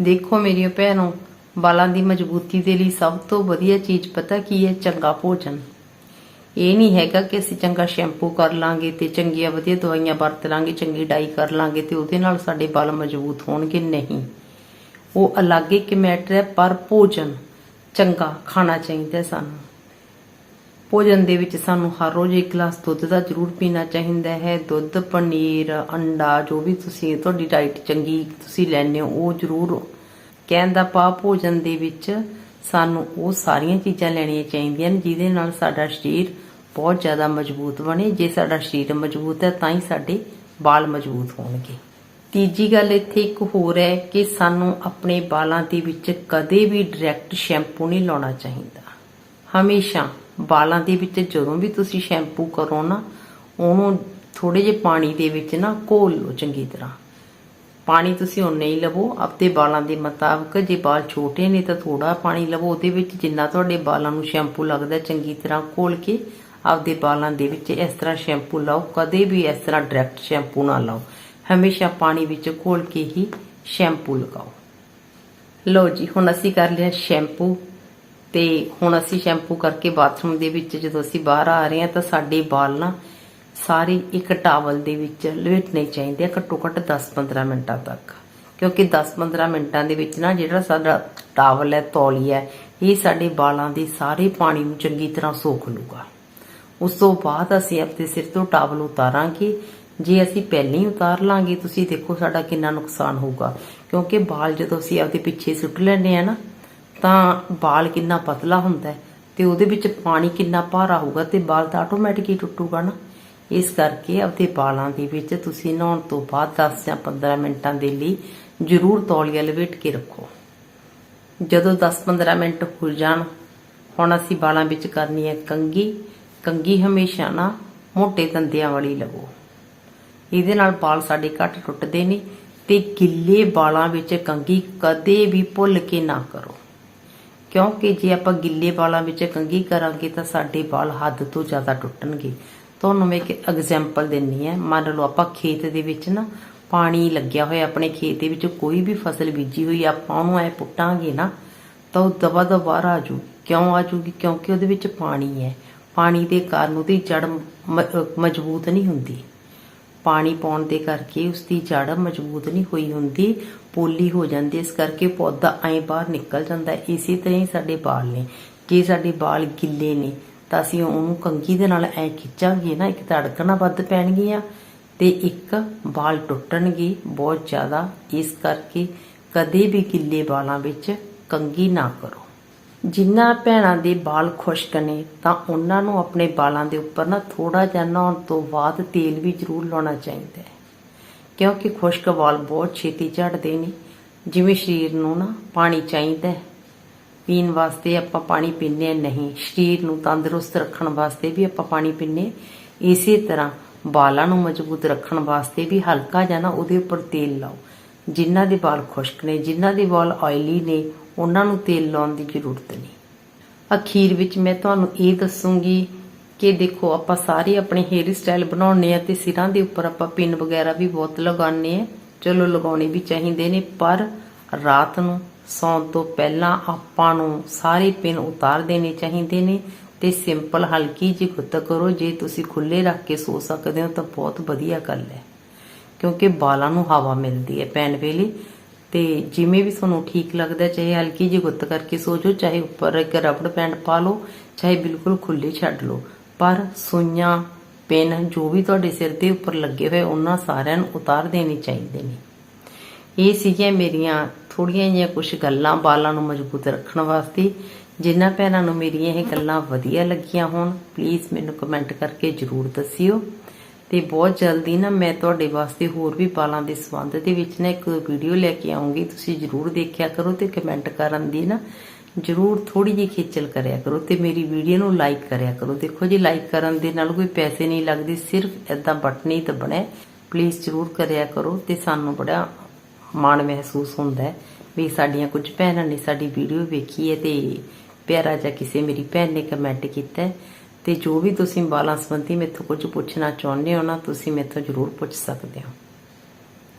ਦੇਖੋ ਮੇਰੀਆਂ ਭੈਣੋ ਵਾਲਾਂ ਦੀ ਮਜ਼ਬੂਤੀ ਦੇ ਲਈ ਸਭ ਤੋਂ ਵਧੀਆ ਚੀਜ਼ ਪਤਾ ਕੀ ਹੈ? ਚੰਗਾ ਭੋਜਨ। ਇਹ ਨਹੀਂ ਹੈਗਾ ਕਿ ਅਸੀਂ ਚੰਗਾ ਸ਼ੈਂਪੂ ਕਰ ਲਾਂਗੇ ਤੇ ਚੰਗੀਆਂ ਵਧੀਆ ਦਵਾਈਆਂ ਵਰਤ ਲਾਂਗੇ, ਚੰਗੀ ਡਾਈ ਕਰ ਲਾਂਗੇ ਤੇ ਉਹਦੇ ਨਾਲ ਸਾਡੇ ਵਾਲ ਮਜ਼ਬੂਤ ਹੋਣਗੇ। ਨਹੀਂ। ਉਹ ਅਲੱਗ ਇੱਕ ਮੈਟਰ ਹੈ, ਪਰ ਭੋਜਨ ਚੰਗਾ ਖਾਣਾ ਚਾਹੀਦਾ ਹੈ ਸਾਨੂੰ। ਭੋਜਨ ਦੇ ਵਿੱਚ ਸਾਨੂੰ ਹਰ ਰੋਜ਼ ਇੱਕ ਗਲਾਸ ਦੁੱਧ ਦਾ ਜ਼ਰੂਰ ਪੀਣਾ ਚਾਹੀਦਾ ਹੈ। ਦੁੱਧ, ਪਨੀਰ, ਅੰਡਾ, ਜੋ ਵੀ ਤੁਸੀਂ ਤੁਹਾਡੀ ਡਾਈਟ ਚੰਗੀ ਤੁਸੀਂ ਲੈਂਦੇ ਹੋ, ਉਹ ਜ਼ਰੂਰ ਕਹਿਣ ਦਾ ਪਾ ਭੋਜਨ ਦੇ ਵਿੱਚ ਸਾਨੂੰ ਉਹ ਸਾਰੀਆਂ ਚੀਜ਼ਾਂ ਲੈਣੀਆਂ ਚਾਹੀਦੀਆਂ ਨੇ ਜਿਹਦੇ ਨਾਲ ਸਾਡਾ ਸਰੀਰ ਬਹੁਤ ਜ਼ਿਆਦਾ ਮਜ਼ਬੂਤ ਬਣੇ। ਜੇ ਸਾਡਾ ਸਰੀਰ ਮਜ਼ਬੂਤ ਹੈ, ਤਾਂ ਹੀ ਸਾਡੇ ਵਾਲ ਮਜ਼ਬੂਤ ਹੋਣਗੇ। ਤੀਜੀ ਗੱਲ ਇੱਥੇ ਇੱਕ ਹੋਰ ਹੈ ਕਿ ਸਾਨੂੰ ਆਪਣੇ ਵਾਲਾਂ ਦੇ ਵਿੱਚ ਕਦੇ ਵੀ ਡਾਇਰੈਕਟ ਸ਼ੈਂਪੂ ਨਹੀਂ ਲਾਉਣਾ ਚਾਹੀਦਾ। ਹਮੇਸ਼ਾ ਵਾਲਾਂ ਦੇ ਵਿੱਚ ਜਦੋਂ ਵੀ ਤੁਸੀਂ ਸ਼ੈਂਪੂ ਕਰੋ ਨਾ, ਉਹਨੂੰ ਥੋੜੇ ਜਿਹੇ ਪਾਣੀ ਦੇ ਵਿੱਚ ਨਾ ਘੋਲ ਲਓ ਚੰਗੀ ਤਰ੍ਹਾਂ। ਪਾਣੀ ਤੁਸੀਂ ਉਨਾ ਹੀ ਲਵੋ, ਆਪਦੇ ਵਾਲਾਂ ਦੇ ਮੁਤਾਬਕ, ਜੇ ਵਾਲ ਛੋਟੇ ਨੇ ਤਾਂ ਥੋੜਾ ਪਾਣੀ ਲਵੋ, ਉਹਦੇ ਵਿੱਚ ਜਿੰਨਾ ਤੁਹਾਡੇ ਵਾਲਾਂ ਨੂੰ ਸ਼ੈਂਪੂ ਲੱਗਦਾ ਚੰਗੀ ਤਰ੍ਹਾਂ ਘੋਲ ਕੇ, ਆਪਦੇ ਵਾਲਾਂ ਦੇ ਵਿੱਚ ਇਸ ਤਰ੍ਹਾਂ ਸ਼ੈਂਪੂ ਲਾਓ, ਕਦੇ ਵੀ ਇਸ ਤਰ੍ਹਾਂ ਡਾਇਰੈਕਟ ਸ਼ੈਂਪੂ ਨਾ ਲਾਓ। ਹਮੇਸ਼ਾ ਪਾਣੀ ਵਿੱਚ ਘੋਲ ਕੇ ਹੀ ਸ਼ੈਂਪੂ ਲਗਾਓ। ਲਓ ਜੀ, ਹੁਣ ਅਸੀਂ ਕਰ ਲਿਆ ਸ਼ੈਂਪੂ। ਤੇ ਹੁਣ ਅਸੀਂ ਸ਼ੈਂਪੂ ਕਰਕੇ ਬਾਥਰੂਮ ਦੇ ਵਿੱਚ ਜਦੋਂ ਅਸੀਂ ਬਾਹਰ ਆ ਰਹੇ ਹਾਂ ਤਾਂ ਸਾਡੇ ਵਾਲ ਨਾ ਸਾਰੇ ਇੱਕ ਟਾਵਲ ਦੇ ਵਿੱਚ ਲਪੇਟਣੇ ਚਾਹੀਦੇ ਆ ਘੱਟੋ ਘੱਟ 10-15 ਮਿੰਟਾਂ ਤੱਕ। ਕਿਉਂਕਿ 10-15 ਮਿੰਟਾਂ ਦੇ ਵਿੱਚ ਨਾ ਜਿਹੜਾ ਸਾਡਾ ਟਾਵਲ ਹੈ, ਤੌਲੀ ਹੈ, ਇਹ ਸਾਡੇ ਵਾਲਾਂ ਦੇ ਸਾਰੇ ਪਾਣੀ ਨੂੰ ਚੰਗੀ ਤਰ੍ਹਾਂ ਸੋਖ ਲੂਗਾ। ਉਸ ਤੋਂ ਬਾਅਦ ਅਸੀਂ ਆਪਣੇ ਸਿਰ ਤੋਂ ਟਾਵਲ ਉਤਾਰਾਂਗੇ। ਜੇ ਅਸੀਂ ਪਹਿਲਾਂ ਹੀ ਉਤਾਰ ਲਾਂਗੇ, ਤੁਸੀਂ ਦੇਖੋ ਸਾਡਾ ਕਿੰਨਾ ਨੁਕਸਾਨ ਹੋਊਗਾ। ਕਿਉਂਕਿ ਵਾਲ ਜਦੋਂ ਅਸੀਂ ਆਪਦੇ ਪਿੱਛੇ ਸੁੱਟ ਲੈਂਦੇ ਆ ਨਾ ਤਾਂ ਬਾਲ ਕਿੰਨਾ ਪਤਲਾ ਹੁੰਦਾ ਹੈ ਤੇ ਉਹਦੇ ਵਿੱਚ ਪਾਣੀ ਕਿੰਨਾ ਭਾਰਾ ਹੋਊਗਾ ਤੇ ਬਾਲ ਤਾਂ ਆਟੋਮੈਟਿਕ ਹੀ ਟੁੱਟੂਗਾ ਨਾ। ਇਸ ਕਰਕੇ ਆਪਦੇ ਬਾਲਾਂ ਦੇ ਵਿੱਚ ਤੁਸੀਂ ਨਹਾਉਣ ਤੋਂ ਬਾਅਦ 10 ਜਾਂ 15 ਮਿੰਟਾਂ ਦੇ ਲਈ ਜ਼ਰੂਰ ਤੌਲੀਆ ਲਪੇਟ ਕੇ ਰੱਖੋ। ਜਦੋਂ 10-15 ਮਿੰਟ ਹੋ ਜਾਣ, ਹੁਣ ਅਸੀਂ ਬਾਲਾਂ ਵਿੱਚ ਕਰਨੀ ਹੈ ਕੰਗੀ ਕੰਗੀ ਹਮੇਸ਼ਾ ਨਾ ਮੋਟੇ ਦੰਦਿਆਂ ਵਾਲੀ ਲਵੋ। ਇਹਦੇ ਨਾਲ ਬਾਲ ਸਾਡੇ ਘੱਟ ਟੁੱਟਦੇ ਨੇ ਤੇ ਗਿੱਲੇ ਬਾਲਾਂ ਵਿੱਚ ਕੰਗੀ ਕਦੇ ਵੀ ਭੁੱਲ ਕੇ ਨਾ ਕਰੋ। ਕਿਉਂਕਿ ਜੇ ਆਪਾਂ ਗਿੱਲੇ ਵਾਲਾਂ ਵਿੱਚ ਕੰਗੀ ਕਰਾਂਗੇ ਤਾਂ ਸਾਡੇ ਵਾਲ ਹੱਦ ਤੋਂ ਜ਼ਿਆਦਾ ਟੁੱਟਣਗੇ। ਤੁਹਾਨੂੰ ਮੈਂ ਇੱਕ ਐਗਜ਼ਾਮਪਲ ਦਿੰਨੀ ਹੈ। ਮੰਨ ਲਓ ਆਪਾਂ ਖੇਤ ਦੇ ਵਿੱਚ ਨਾ ਪਾਣੀ ਲੱਗਿਆ ਹੋਇਆ, ਆਪਣੇ ਖੇਤ ਦੇ ਵਿੱਚ ਕੋਈ ਵੀ ਫਸਲ ਬੀਜੀ ਹੋਈ, ਆਪਾਂ ਉਹਨੂੰ ਐ ਪੁੱਟਾਂਗੇ ਨਾ, ਤਾਂ ਉਹ ਦਵਾ ਦਵਾ ਬਾਹਰ ਆ ਜੂ। ਕਿਉਂ ਆ ਜੂਗੀ? ਕਿਉਂਕਿ ਉਹਦੇ ਵਿੱਚ ਪਾਣੀ ਹੈ। ਪਾਣੀ ਦੇ ਕਾਰਨ ਉਹਦੀ ਜੜ ਮਜ਼ਬੂਤ ਨਹੀਂ ਹੁੰਦੀ। ਪਾਣੀ ਪਾਉਣ ਦੇ ਕਰਕੇ ਉਸ ਦੀ ਜੜ ਮਜ਼ਬੂਤ ਨਹੀਂ ਹੋਈ ਹੁੰਦੀ, ਪੋਲੀ ਹੋ ਜਾਂਦੀ ਇਸ ਕਰਕੇ ਪੌਦਾ ਐਂ ਬਾਹਰ ਨਿਕਲ ਜਾਂਦਾ ਹੈ। ਇਸੇ ਤਰ੍ਹਾਂ ਹੀ ਸਾਡੇ ਬਾਲ ਨੇ। ਜੇ ਸਾਡੇ ਬਾਲ ਗਿੱਲੇ ਨੇ, ਤਾਂ ਅਸੀਂ ਉਹਨੂੰ ਕੰਗੀ ਦੇ ਨਾਲ ਐਂ ਖਿੱਚਾਂਗੇ ਨਾ, ਇੱਕ ਧੜਕਣਾ ਵੱਧ ਪੈਣਗੀਆਂ ਤੇ ਇੱਕ ਬਾਲ ਟੁੱਟਣਗੇ ਬਹੁਤ ਜ਼ਿਆਦਾ। ਇਸ ਕਰਕੇ ਕਦੇ ਵੀ ਗਿੱਲੇ ਵਾਲਾਂ ਵਿੱਚ ਕੰਗੀ ਨਾ ਕਰੋ। ਜਿਨ੍ਹਾਂ ਭੈਣਾਂ ਦੇ ਵਾਲ ਖੁਸ਼ਕ ਨੇ, ਤਾਂ ਉਹਨਾਂ ਨੂੰ ਆਪਣੇ ਵਾਲਾਂ ਦੇ ਉੱਪਰ ਨਾ ਥੋੜਾ ਜਿਹਾ ਨਹਾਉਣ ਤੋਂ ਬਾਅਦ ਤੇਲ ਵੀ ਜ਼ਰੂਰ ਲਾਉਣਾ ਚਾਹੀਦਾ ਹੈ। ਕਿਉਂਕਿ ਖੁਸ਼ਕ ਵਾਲ ਬਹੁਤ ਛੇਤੀ ਝੜਦੇ ਨੇ, ਜਿਵੇਂ ਸਰੀਰ ਨੂੰ ਨਾ ਪਾਣੀ ਚਾਹੀਦਾ ਹੈ। ਪੀਣ ਵਾਸਤੇ ਆਪਾਂ ਪਾਣੀ ਪੀਂਦੇ ਹਾਂ, ਨਹੀਂ, ਸਰੀਰ ਨੂੰ ਤੰਦਰੁਸਤ ਰੱਖਣ ਵਾਸਤੇ ਵੀ ਆਪਾਂ ਪਾਣੀ ਪੀਂਦੇ ਇਸੇ ਤਰ੍ਹਾਂ ਵਾਲਾਂ ਨੂੰ ਮਜ਼ਬੂਤ ਰੱਖਣ ਵਾਸਤੇ ਵੀ ਹਲਕਾ ਜਿਹਾ ਨਾ ਉਹਦੇ ਉੱਪਰ ਤੇਲ ਲਾਓ। ਜਿਨ੍ਹਾਂ ਦੇ ਵਾਲ ਖੁਸ਼ਕ ਨੇ ਜਿਨ੍ਹਾਂ ਦੇ ਵਾਲ ਆਇਲੀ ਨੇ ਉਹਨਾਂ ਨੂੰ ਤੇਲ ਲਾਉਣ ਦੀ ਜ਼ਰੂਰਤ ਨਹੀਂ। ਅਖੀਰ ਵਿੱਚ ਮੈਂ ਤੁਹਾਨੂੰ ਇਹ ਦੱਸੂਗੀ ਕਿ ਦੇਖੋ, ਆਪਾਂ ਸਾਰੇ ਆਪਣੇ ਹੇਅਰ ਸਟਾਈਲ ਬਣਾਉਣੇ ਆ ਤੇ ਸਿਰਾਂ ਦੇ ਉੱਪਰ ਆਪਾਂ ਪਿੰਨ ਵਗੈਰਾ ਵੀ ਬਹੁਤ ਲਗਾਉਂਦੇ ਆ ਚਲੋ, ਲਗਾਉਣੇ ਵੀ ਚਾਹੀਦੇ ਨੇ, ਪਰ ਰਾਤ ਨੂੰ ਸੌਣ ਤੋਂ ਪਹਿਲਾਂ ਆਪਾਂ ਨੂੰ ਸਾਰੇ ਪਿੰਨ ਉਤਾਰ ਦੇਣੇ ਚਾਹੀਦੇ ਨੇ ਤੇ ਸਿੰਪਲ ਹਲਕੀ ਜਿਹੀ ਗੁੱਤ ਕਰੋ। ਜੇ ਤੁਸੀਂ ਖੁੱਲੇ ਰੱਖ ਕੇ ਸੋ ਸਕਦੇ ਹੋ ਤਾਂ ਬਹੁਤ ਵਧੀਆ ਗੱਲ ਹੈ, ਕਿਉਂਕਿ ਬਾਲਾਂ ਨੂੰ ਹਵਾ ਮਿਲਦੀ ਹੈ। ਪੈਣ ਵੇਲੇ ਤੇ ਜਿਵੇਂ ਵੀ ਤੁਹਾਨੂੰ ਠੀਕ ਲੱਗਦਾ, ਚਾਹੇ ਹਲਕੀ ਜਿਹੀ ਗੁੱਤ ਕਰਕੇ ਸੋ ਜਾਓ, ਚਾਹੇ ਉੱਪਰ ਇੱਕ ਰਬੜ ਬੈਂਡ ਪਾ ਲਓ, ਚਾਹੇ ਬਿਲਕੁਲ ਖੁੱਲੇ ਛੱਡ ਲਓ। ਪਰ ਸੂਈਆਂ, ਪਿੰਨ ਜੋ ਵੀ ਤੁਹਾਡੇ ਸਿਰ ਦੇ ਉੱਪਰ ਲੱਗੇ ਹੋਏ, ਉਹਨਾਂ ਸਾਰਿਆਂ ਨੂੰ ਉਤਾਰ ਦੇਣੇ ਚਾਹੀਦੇ ਨੇ। ਇਹ ਸੀਗੀਆਂ ਮੇਰੀਆਂ ਥੋੜੀਆਂ ਜਿਹੀਆਂ ਕੁਝ ਗੱਲਾਂ ਬਾਲਾਂ ਨੂੰ ਮਜ਼ਬੂਤ ਰੱਖਣ ਵਾਸਤੇ। ਜਿਨ੍ਹਾਂ ਭੈਣਾਂ ਨੂੰ ਮੇਰੀਆਂ ਇਹ ਗੱਲਾਂ ਵਧੀਆ ਲੱਗੀਆਂ ਹੋਣ ਪਲੀਜ਼ ਮੈਨੂੰ ਕਮੈਂਟ ਕਰਕੇ ਜਰੂਰ ਦੱਸਿਓ। ਤੇ ਬਹੁਤ ਜਲਦੀ ਨਾ ਮੈਂ ਤੁਹਾਡੇ ਵਾਸਤੇ ਹੋਰ ਵੀ ਬਾਲਾਂ ਦੇ ਸੰਬੰਧ ਦੇ ਵਿੱਚ ਨਾ ਇੱਕ ਵੀਡੀਓ ਲੈ ਕੇ ਆਉਂਗੀ। ਤੁਸੀਂ ਜਰੂਰ ਦੇਖਿਆ ਕਰੋ ਤੇ ਕਮੈਂਟ ਕਰਨ ਦੀ ਨਾ ਜਰੂਰ ਥੋੜੀ ਜਿਹੀ ਖੇਚਲ ਕਰਿਆ ਕਰੋ ਤੇ ਮੇਰੀ ਵੀਡੀਓ ਨੂੰ ਲਾਈਕ ਕਰਿਆ ਕਰੋ। ਦੇਖੋ ਜੀ ਲਾਈਕ ਕਰਨ ਦੇ ਨਾਲ ਕੋਈ ਪੈਸੇ ਨਹੀਂ ਲੱਗਦੇ, ਸਿਰਫ ਇਦਾਂ ਬਟਨ ਹੀ ਦਬਣਾ ਪਲੀਜ਼ ਜਰੂਰ ਕਰਿਆ ਕਰੋ ਤੇ ਸਾਨੂੰ ਬੜਾ ਮਾਣ ਮਹਿਸੂਸ ਹੁੰਦਾ ਹੈ ਵੀ ਸਾਡੀਆਂ ਕੁਝ ਭੈਣਾਂ ਨੇ ਸਾਡੀ ਵੀਡੀਓ ਵੇਖੀ ਹੈ ਤੇ ਪਿਆਰਾ ਜਿਹਾ ਕਿਸੇ ਮੇਰੀ ਭੈਣ ਨੇ ਕਮੈਂਟ ਕੀਤਾ ਤੇ ਜੋ ਵੀ ਤੁਸੀਂ ਬਾਲਾਂ ਸੰਬੰਧੀ ਮੇਥੋਂ ਕੁਝ ਪੁੱਛਣਾ ਚਾਹੁੰਦੇ ਹੋ ਨਾ, ਤੁਸੀਂ ਮੇਥੋਂ ਜ਼ਰੂਰ ਪੁੱਛ ਸਕਦੇ ਹੋ।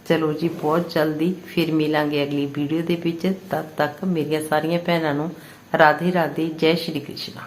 ਚਲੋ ਜੀ, ਬਹੁਤ ਜਲਦੀ ਫਿਰ ਮਿਲਾਂਗੇ ਅਗਲੀ ਵੀਡੀਓ ਦੇ ਵਿੱਚ। ਤਦ ਤੱਕ ਮੇਰੀਆਂ ਸਾਰੀਆਂ ਭੈਣਾਂ ਨੂੰ ਰਾਧੇ ਰਾਧੇ ਜੈ ਸ਼੍ਰੀ ਕ੍ਰਿਸ਼ਨ।